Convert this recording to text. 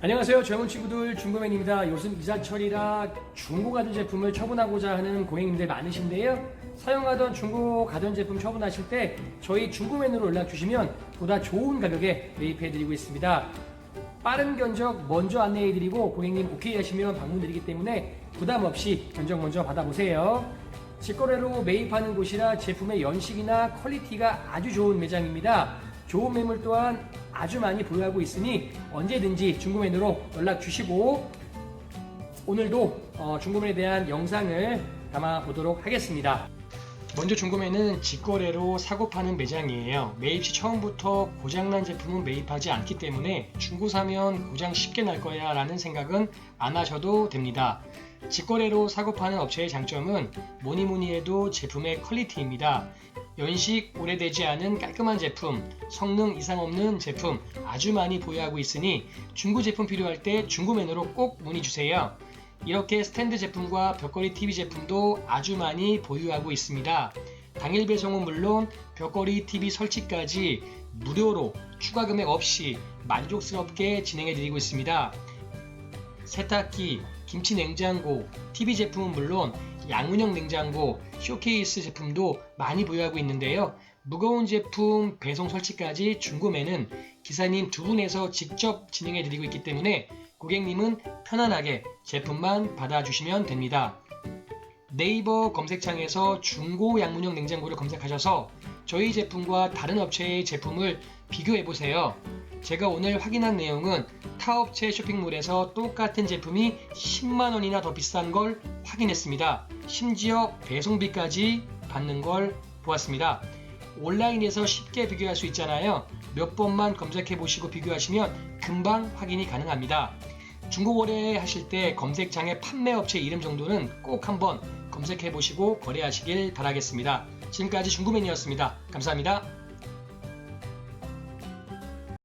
안녕하세요. 젊은 친구들 중고맨입니다. 요즘 이사철이라 중고 가전 제품을 처분하고자 하는 고객님들 많으신데요. 사용하던 중고 가전 제품 처분하실 때 저희 중고맨으로 연락 주시면 보다 좋은 가격에 매입해 드리고 있습니다. 빠른 견적 먼저 안내해 드리고 고객님 오케이 하시면 방문 드리기 때문에 부담 없이 견적 먼저 받아보세요. 직거래로 매입하는 곳이라 제품의 연식이나 퀄리티가 아주 좋은 매장입니다. 좋은 매물 또한 아주 많이 보유하고 있으니 언제든지 중고맨으로 연락 주시고 오늘도 어, 중고맨에 대한 영상을 담아 보도록 하겠습니다. 먼저 중고맨은 직거래로 사고 파는 매장이에요. 매입 시 처음부터 고장난 제품은 매입하지 않기 때문에 중고 사면 고장 쉽게 날 거야 라는 생각은 안 하셔도 됩니다. 직거래로 사고 파는 업체의 장점은 뭐니 뭐니 해도 제품의 퀄리티입니다. 연식 오래되지 않은 깔끔한 제품, 성능 이상 없는 제품 아주 많이 보유하고 있으니 중고 제품 필요할 때 중고맨으로 꼭 문의 주세요. 이렇게 스탠드 제품과 벽걸이 TV 제품도 아주 많이 보유하고 있습니다. 당일 배송은 물론 벽걸이 TV 설치까지 무료로 추가 금액 없이 만족스럽게 진행해 드리고 있습니다. 세탁기, 김치 냉장고, TV 제품은 물론 양문형 냉장고, 쇼케이스 제품도 많이 보유하고 있는데요. 무거운 제품 배송 설치까지 중고매는 기사님 두 분에서 직접 진행해 드리고 있기 때문에 고객님은 편안하게 제품만 받아주시면 됩니다. 네이버 검색창에서 중고 양문형 냉장고를 검색하셔서 저희 제품과 다른 업체의 제품을 비교해 보세요. 제가 오늘 확인한 내용은 타 업체 쇼핑몰에서 똑같은 제품이 10만 원이나 더 비싼 걸 확인했습니다. 심지어 배송비까지 받는 걸 보았습니다. 온라인에서 쉽게 비교할 수 있잖아요. 몇 번만 검색해 보시고 비교하시면 금방 확인이 가능합니다. 중고 거래 하실 때 검색창에 판매 업체 이름 정도는 꼭 한번 검색해 보시고 거래하시길 바라겠습니다. 지금까지 중고맨이었습니다. 감사합니다.